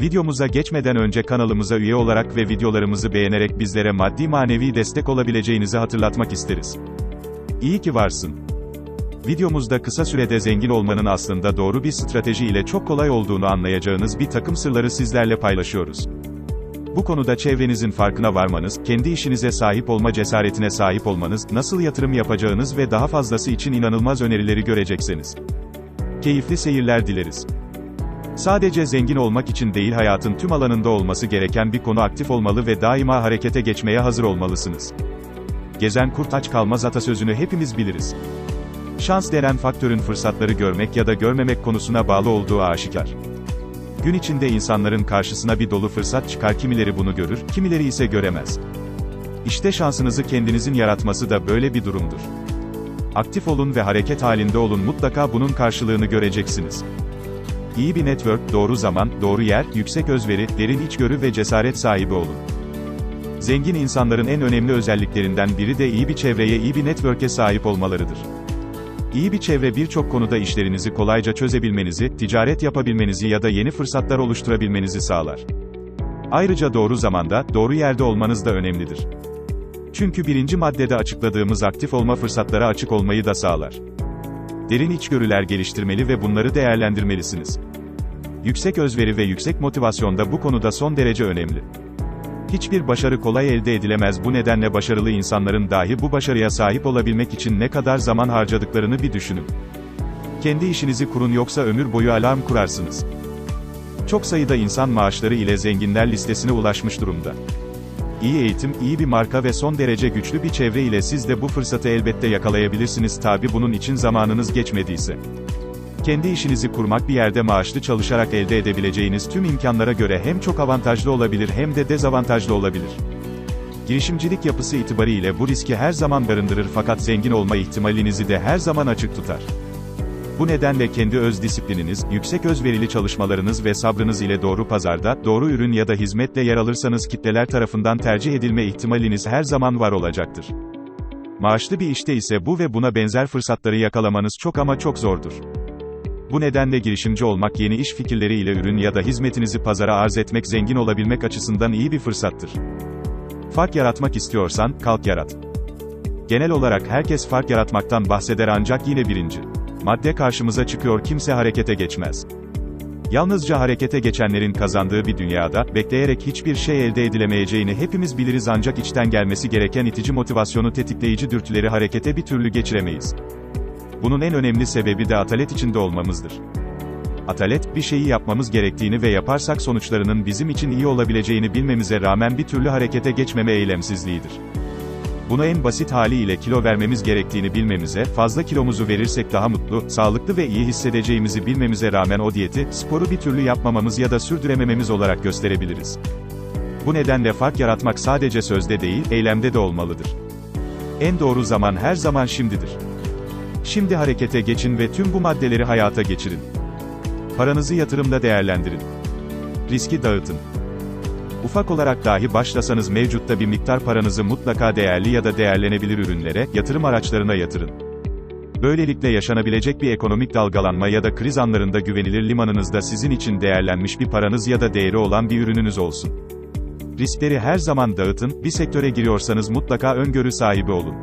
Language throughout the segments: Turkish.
Videomuza geçmeden önce kanalımıza üye olarak ve videolarımızı beğenerek bizlere maddi manevi destek olabileceğinizi hatırlatmak isteriz. İyi ki varsın. Videomuzda kısa sürede zengin olmanın aslında doğru bir strateji ile çok kolay olduğunu anlayacağınız bir takım sırları sizlerle paylaşıyoruz. Bu konuda çevrenizin farkına varmanız, kendi işinize sahip olma cesaretine sahip olmanız, nasıl yatırım yapacağınız ve daha fazlası için inanılmaz önerileri göreceksiniz. Keyifli seyirler dileriz. Sadece zengin olmak için değil hayatın tüm alanında olması gereken bir konu aktif olmalı ve daima harekete geçmeye hazır olmalısınız. Gezen kurt aç kalmaz atasözünü hepimiz biliriz. Şans denen faktörün fırsatları görmek ya da görmemek konusuna bağlı olduğu aşikar. Gün içinde insanların karşısına bir dolu fırsat çıkar kimileri bunu görür, kimileri ise göremez. İşte şansınızı kendinizin yaratması da böyle bir durumdur. Aktif olun ve hareket halinde olun mutlaka bunun karşılığını göreceksiniz. İyi bir network, doğru zaman, doğru yer, yüksek özveri, derin içgörü ve cesaret sahibi olun. Zengin insanların en önemli özelliklerinden biri de iyi bir çevreye, iyi bir network'e sahip olmalarıdır. İyi bir çevre birçok konuda işlerinizi kolayca çözebilmenizi, ticaret yapabilmenizi ya da yeni fırsatlar oluşturabilmenizi sağlar. Ayrıca doğru zamanda, doğru yerde olmanız da önemlidir. Çünkü birinci maddede açıkladığımız aktif olma fırsatlara açık olmayı da sağlar. Derin içgörüler geliştirmeli ve bunları değerlendirmelisiniz. Yüksek özveri ve yüksek motivasyon da bu konuda son derece önemli. Hiçbir başarı kolay elde edilemez bu nedenle başarılı insanların dahi bu başarıya sahip olabilmek için ne kadar zaman harcadıklarını bir düşünün. Kendi işinizi kurun yoksa ömür boyu alarm kurarsınız. Çok sayıda insan maaşları ile zenginler listesine ulaşmış durumda. İyi eğitim, iyi bir marka ve son derece güçlü bir çevre ile siz de bu fırsatı elbette yakalayabilirsiniz tabi bunun için zamanınız geçmediyse. Kendi işinizi kurmak bir yerde maaşlı çalışarak elde edebileceğiniz tüm imkanlara göre hem çok avantajlı olabilir hem de dezavantajlı olabilir. Girişimcilik yapısı itibariyle bu riski her zaman barındırır fakat zengin olma ihtimalinizi de her zaman açık tutar. Bu nedenle kendi öz disiplininiz, yüksek özverili çalışmalarınız ve sabrınız ile doğru pazarda, doğru ürün ya da hizmetle yer alırsanız kitleler tarafından tercih edilme ihtimaliniz her zaman var olacaktır. Maaşlı bir işte ise bu ve buna benzer fırsatları yakalamanız çok ama çok zordur. Bu nedenle girişimci olmak yeni iş fikirleriyle ürün ya da hizmetinizi pazara arz etmek zengin olabilmek açısından iyi bir fırsattır. Fark yaratmak istiyorsan, kalk yarat. Genel olarak herkes fark yaratmaktan bahseder ancak yine birinci. Madde karşımıza çıkıyor kimse harekete geçmez. Yalnızca harekete geçenlerin kazandığı bir dünyada, bekleyerek hiçbir şey elde edilemeyeceğini hepimiz biliriz ancak içten gelmesi gereken itici motivasyonu tetikleyici dürtüleri harekete bir türlü geçiremeyiz. Bunun en önemli sebebi de atalet içinde olmamızdır. Atalet, bir şeyi yapmamız gerektiğini ve yaparsak sonuçlarının bizim için iyi olabileceğini bilmemize rağmen bir türlü harekete geçmeme eylemsizliğidir. Bunu en basit haliyle kilo vermemiz gerektiğini bilmemize, fazla kilomuzu verirsek daha mutlu, sağlıklı ve iyi hissedeceğimizi bilmemize rağmen o diyeti, sporu bir türlü yapmamamız ya da sürdüremememiz olarak gösterebiliriz. Bu nedenle fark yaratmak sadece sözde değil, eylemde de olmalıdır. En doğru zaman her zaman şimdidir. Şimdi harekete geçin ve tüm bu maddeleri hayata geçirin. Paranızı yatırımda değerlendirin. Riski dağıtın. Ufak olarak dahi başlasanız mevcutta bir miktar paranızı mutlaka değerli ya da değerlenebilir ürünlere, yatırım araçlarına yatırın. Böylelikle yaşanabilecek bir ekonomik dalgalanma ya da kriz anlarında güvenilir limanınızda sizin için değerlenmiş bir paranız ya da değeri olan bir ürününüz olsun. Riskleri her zaman dağıtın, bir sektöre giriyorsanız mutlaka öngörü sahibi olun.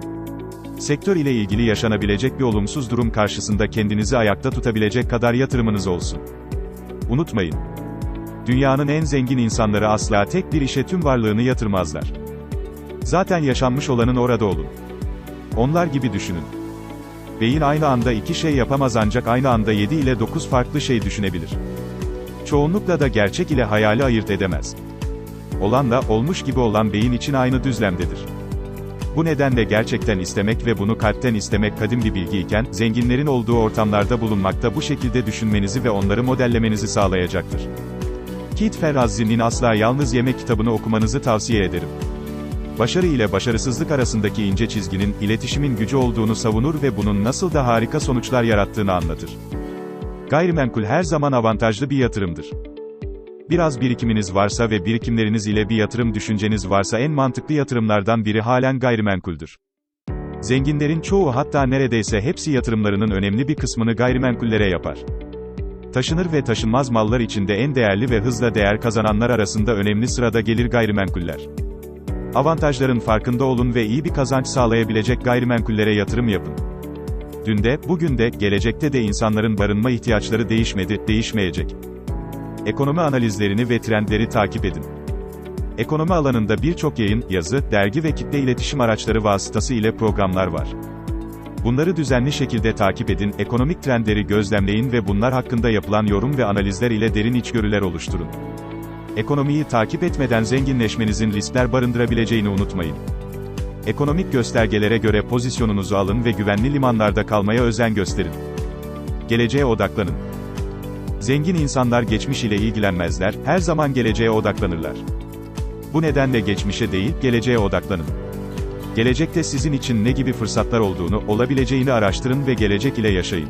Sektör ile ilgili yaşanabilecek bir olumsuz durum karşısında kendinizi ayakta tutabilecek kadar yatırımınız olsun. Unutmayın. Dünyanın en zengin insanları asla tek bir işe tüm varlığını yatırmazlar. Zaten yaşanmış olanın orada olun. Onlar gibi düşünün. Beyin aynı anda iki şey yapamaz ancak aynı anda 7 ile 9 farklı şey düşünebilir. Çoğunlukla da gerçek ile hayali ayırt edemez. Olanla, olmuş gibi olan beyin için aynı düzlemdedir. Bu nedenle gerçekten istemek ve bunu kalpten istemek kadim bir bilgi iken, zenginlerin olduğu ortamlarda bulunmakta bu şekilde düşünmenizi ve onları modellemenizi sağlayacaktır. Kit Ferrazzi'nin Asla Yalnız Yemek kitabını okumanızı tavsiye ederim. Başarı ile başarısızlık arasındaki ince çizginin, iletişimin gücü olduğunu savunur ve bunun nasıl da harika sonuçlar yarattığını anlatır. Gayrimenkul her zaman avantajlı bir yatırımdır. Biraz birikiminiz varsa ve birikimleriniz ile bir yatırım düşünceniz varsa en mantıklı yatırımlardan biri halen gayrimenkuldür. Zenginlerin çoğu hatta neredeyse hepsi yatırımlarının önemli bir kısmını gayrimenkullere yapar. Taşınır ve taşınmaz mallar içinde en değerli ve hızla değer kazananlar arasında önemli sırada gelir gayrimenkuller. Avantajların farkında olun ve iyi bir kazanç sağlayabilecek gayrimenkullere yatırım yapın. Dün de, bugün de, gelecekte de insanların barınma ihtiyaçları değişmedi, değişmeyecek. Ekonomi analizlerini ve trendleri takip edin. Ekonomi alanında birçok yayın, yazı, dergi ve kitle iletişim araçları vasıtası ile programlar var. Bunları düzenli şekilde takip edin, ekonomik trendleri gözlemleyin ve bunlar hakkında yapılan yorum ve analizler ile derin içgörüler oluşturun. Ekonomiyi takip etmeden zenginleşmenizin riskler barındırabileceğini unutmayın. Ekonomik göstergelere göre pozisyonunuzu alın ve güvenli limanlarda kalmaya özen gösterin. Geleceğe odaklanın. Zengin insanlar geçmiş ile ilgilenmezler, her zaman geleceğe odaklanırlar. Bu nedenle geçmişe değil, geleceğe odaklanın. Gelecekte sizin için ne gibi fırsatlar olduğunu, olabileceğini araştırın ve gelecek ile yaşayın.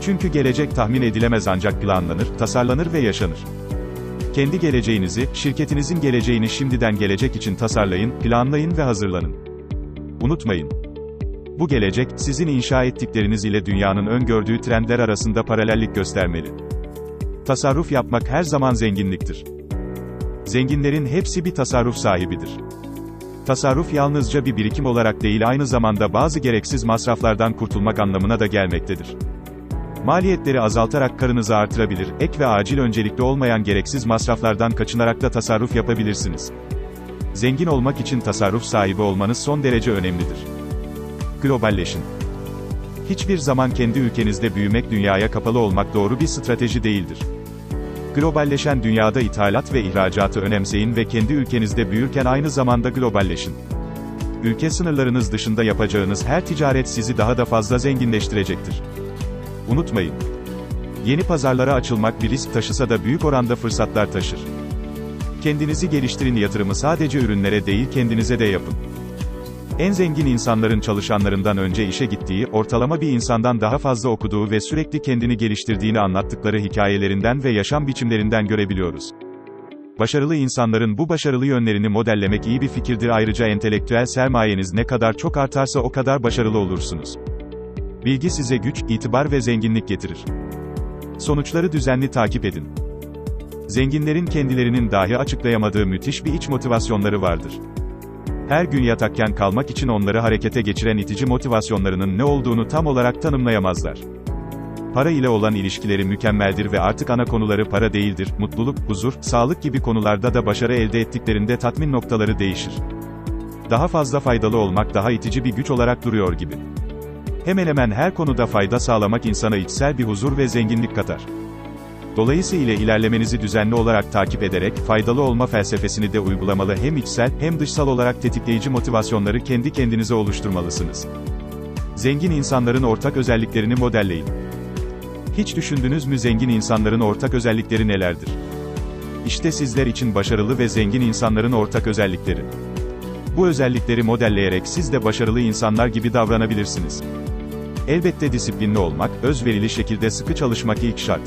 Çünkü gelecek tahmin edilemez ancak planlanır, tasarlanır ve yaşanır. Kendi geleceğinizi, şirketinizin geleceğini şimdiden gelecek için tasarlayın, planlayın ve hazırlanın. Unutmayın. Bu gelecek, sizin inşa ettikleriniz ile dünyanın öngördüğü trendler arasında paralellik göstermeli. Tasarruf yapmak her zaman zenginliktir. Zenginlerin hepsi bir tasarruf sahibidir. Tasarruf yalnızca bir birikim olarak değil aynı zamanda bazı gereksiz masraflardan kurtulmak anlamına da gelmektedir. Maliyetleri azaltarak karınızı artırabilir, ek ve acil öncelikli olmayan gereksiz masraflardan kaçınarak da tasarruf yapabilirsiniz. Zengin olmak için tasarruf sahibi olmanız son derece önemlidir. Globalleşin. Hiçbir zaman kendi ülkenizde büyümek dünyaya kapalı olmak doğru bir strateji değildir. Globalleşen dünyada ithalat ve ihracatı önemseyin ve kendi ülkenizde büyürken aynı zamanda globalleşin. Ülke sınırlarınız dışında yapacağınız her ticaret sizi daha da fazla zenginleştirecektir. Unutmayın. Yeni pazarlara açılmak bir risk taşısa da büyük oranda fırsatlar taşır. Kendinizi geliştirin yatırımı sadece ürünlere değil kendinize de yapın. En zengin insanların çalışanlarından önce işe gittiği, ortalama bir insandan daha fazla okuduğu ve sürekli kendini geliştirdiğini anlattıkları hikayelerinden ve yaşam biçimlerinden görebiliyoruz. Başarılı insanların bu başarılı yönlerini modellemek iyi bir fikirdir ayrıca entelektüel sermayeniz ne kadar çok artarsa o kadar başarılı olursunuz. Bilgi size güç, itibar ve zenginlik getirir. Sonuçları düzenli takip edin. Zenginlerin kendilerinin dahi açıklayamadığı müthiş bir iç motivasyonları vardır. Her gün yatakken kalmak için onları harekete geçiren itici motivasyonlarının ne olduğunu tam olarak tanımlayamazlar. Para ile olan ilişkileri mükemmeldir ve artık ana konuları para değildir, mutluluk, huzur, sağlık gibi konularda da başarı elde ettiklerinde tatmin noktaları değişir. Daha fazla faydalı olmak daha itici bir güç olarak duruyor gibi. Hemen hemen her konuda fayda sağlamak insana içsel bir huzur ve zenginlik katar. Dolayısıyla ilerlemenizi düzenli olarak takip ederek, faydalı olma felsefesini de uygulamalı hem içsel, hem dışsal olarak tetikleyici motivasyonları kendi kendinize oluşturmalısınız. Zengin insanların ortak özelliklerini modelleyin. Hiç düşündünüz mü zengin insanların ortak özellikleri nelerdir? İşte sizler için başarılı ve zengin insanların ortak özellikleri. Bu özellikleri modelleyerek siz de başarılı insanlar gibi davranabilirsiniz. Elbette disiplinli olmak, özverili şekilde sıkı çalışmak ilk şart.